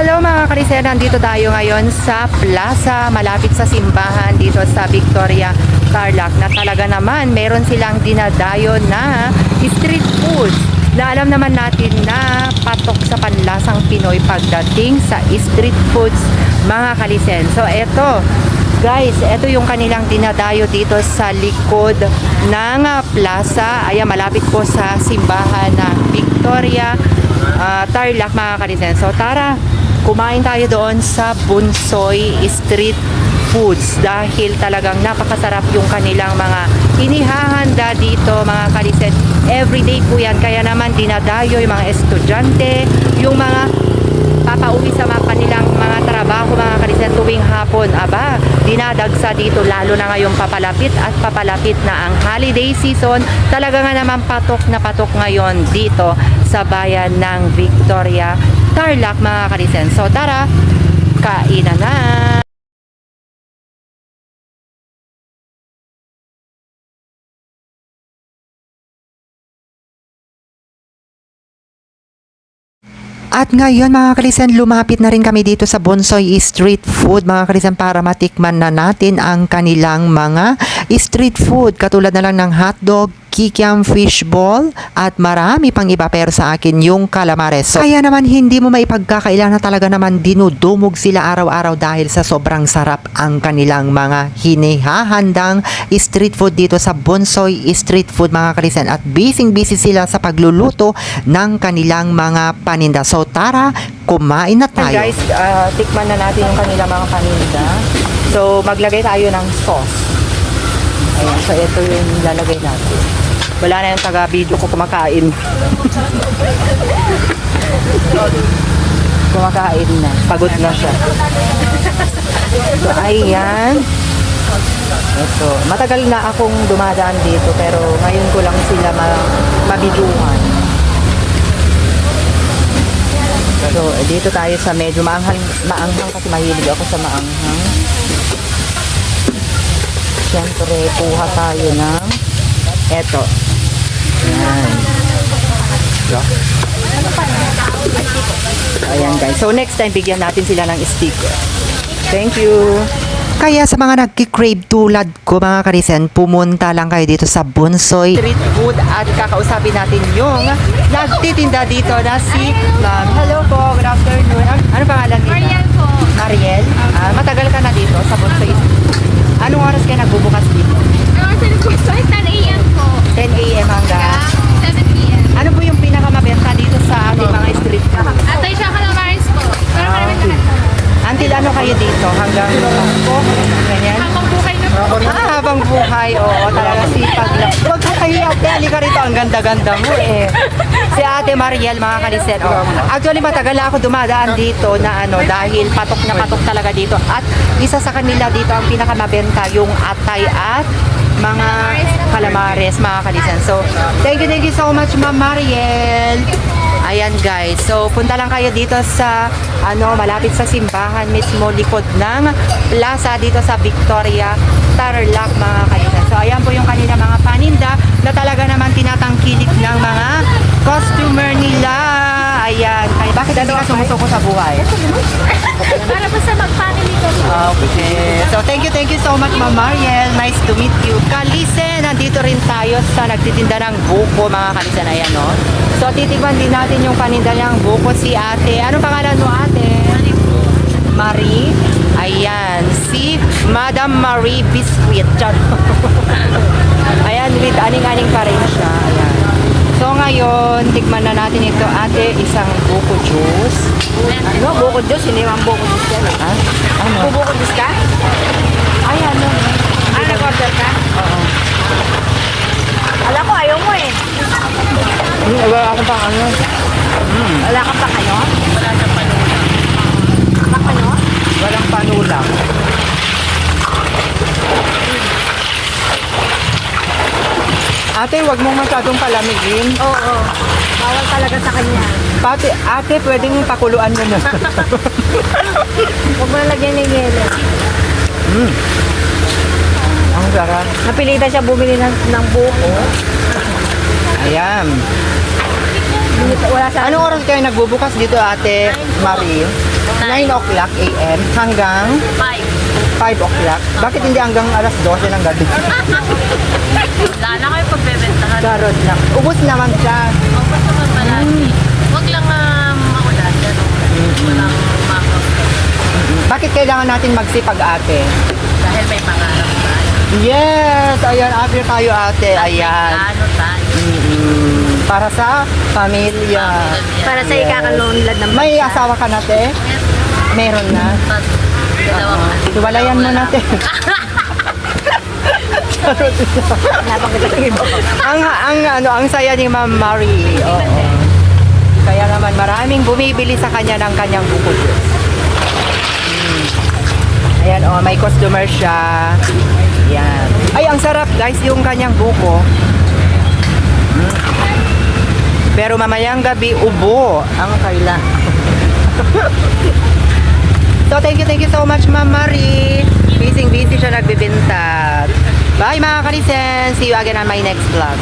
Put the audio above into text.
Hello mga karisera, nandito tayo ngayon sa plaza malapit sa simbahan dito sa Victoria, Tarlac na talaga naman meron silang dinadayo na street food na alam naman natin na patok sa panlasang Pinoy pagdating sa street foods mga kalisen. So eto, guys, eto yung kanilang dinadayo dito sa likod ng plaza. Ayan, malapit po sa simbahan na Victoria, ah, Tarlac mga kalisen. So tara, kumain tayo doon sa Bunsoy Street Foods dahil talagang napakasarap yung kanilang mga inihahanda dito mga kalisen. Everyday po yan. Kaya naman dinadayo yung mga estudyante, yung mga papauwi sa mga kanilang mga trabaho mga kalisen tuwing hapon. Aba, dinadagsa dito lalo na ngayong papalapit at papalapit na ang holiday season. Talaga nga naman patok na patok ngayon dito sa bayan ng Victoria, Tarlac mga kalisen. So tara, kainan na! At ngayon mga kalisan, lumapit na rin kami dito sa Bonsoy Street Food mga kalisan para matikman na natin ang kanilang mga street food. Katulad na lang ng hotdog, kikiam fishball at marami pang iba pero sa akin yung calamares. So, kaya naman hindi mo maipagkakailan na talaga naman dinudumog sila araw-araw dahil sa sobrang sarap ang kanilang mga hinihahandang street food dito sa Bonsoy Street Food mga kalisan at busy-busy sila sa pagluluto ng kanilang mga paninda. So tara, kumain na tayo. Guys, ah, tikman na natin yung kanilang mga paninda. So maglagay tayo ng sauce. Ayan, so ito yung lalagay natin. Wala na yung taga-video ko kumakain. kumakain na. Pagod na siya. So, ayan. Ito. Matagal na akong dumadaan dito pero ngayon ko lang sila ma mabiduhan. So, dito tayo sa medyo maanghang, maanghang kasi mahilig ako sa maanghang. Siyempre, kuha tayo ng eto. Ayan. Ayan guys. So next time, bigyan natin sila ng sticker. Thank you. Kaya sa mga nagki-crave tulad ko mga karisen, pumunta lang kayo dito sa Bunsoy Street Food at kakausapin natin yung nagtitinda dito na si Ma'am. Hello po, good afternoon. Ano, ano pangalan nila? Mariel po. Mariel? Ah, matagal ka na dito sa Bunsoy Anong oras kayo nagbubukas dito? Sa po, so 10 a.m. po. 10 a.m. hanggang... Hanggang 7 p.m. Ano po yung pinakamabenta dito sa ating mga street food? Atay siya calamares po. Pero Ah, marami lahat. Until ano kayo dito? Hanggang po? Ganyan? Habang buhay na po. Ah, habang buhay, oo, talaga sipag lang. Huwag kahiya, ate, halika rito, ang ganda-ganda mo eh. Si ate Mariel, mga kalisen, oh. Actually, matagal ako dumadaan dito na ano, dahil patok na patok talaga dito. At isa sa kanila dito, ang pinakamabenta, yung atay at mga calamares, mga kalisen. So, thank you, thank you so much, Ma'am Mariel. Ayan guys, so punta lang kayo dito sa ano malapit sa simbahan mismo likod ng plaza dito sa Victoria, Tarlac mga kaibigan. So ayan po yung kanila mga paninda na talaga naman tinatangkilik ng mga customer nila. Ayan, kaya bakit hindi ka sumusuko sa buhay? Para basta mag-family ko po. Okay. So, thank you, thank you so much, Ma'am Mariel. Nice to meet you. Kalise, nandito rin tayo sa nagtitinda ng buko, mga kalise na yan, no? So, titikman din natin yung paninda niyang buko si ate. Ano pangalan mo, ate? Marie. Ayan, Madam Marie Biscuit. Char. Ayan, with aning-aning pa rin siya. Ayan. So, ngayon, tikman na natin ito, ate, isang buko juice. Ano, buko juice, hindi man buko juice yan. Ha? Ano? Buko juice ka? Ay, ano? Ah, nag-order ka? Oo. Alam ko, ayaw mo eh. Hmm, wala akong pang ano. Wala ka pa kayo? Wala ka panula. Pa kayo? Walang panulang. Ate, wag mong masyadong palamigin. Oo. Bawal talaga sa kanya. Pati, ate, pwedeng pakuluan mo na. Huwag mo lagyan ng yelo. Ang sarap. Napilitan siya bumili ng, ng buko. Ayan. Wala sa Anong oras kayo nagbubukas dito, ate Marie? 9 o'clock a.m. hanggang Five. 5 o'clock. Bakit hindi hanggang alas 12 ng gabi? Wala na kayo pagbebentahan. Charot lang. Ubus naman siya. Basta naman palagi. Huwag lang uh, maulan. Ganun. Walang makos. Bakit kailangan natin magsipag ate? Dahil may pangarap tayo. Yes! Ayan, after tayo ate. Ayan. Plano tayo. Mm, Para sa pamilya. Para sa ikakalunlad ng May asawa ka na te? Meron na. Hiwalayan mo na te. ang ang ano ang saya ni Ma'am Marie. Oo. Kaya naman maraming bumibili sa kanya ng kanyang buko juice. Mm. Ayan oh, may customer siya. Ayan. Ay, ang sarap guys yung kanyang buko. Mm. Pero mamayang gabi ubo ang kaila. Thank you, thank you so much Ma'am Marie. Busy busy siya nagbibenta. Bye mga kalisen. See you again on my next vlog.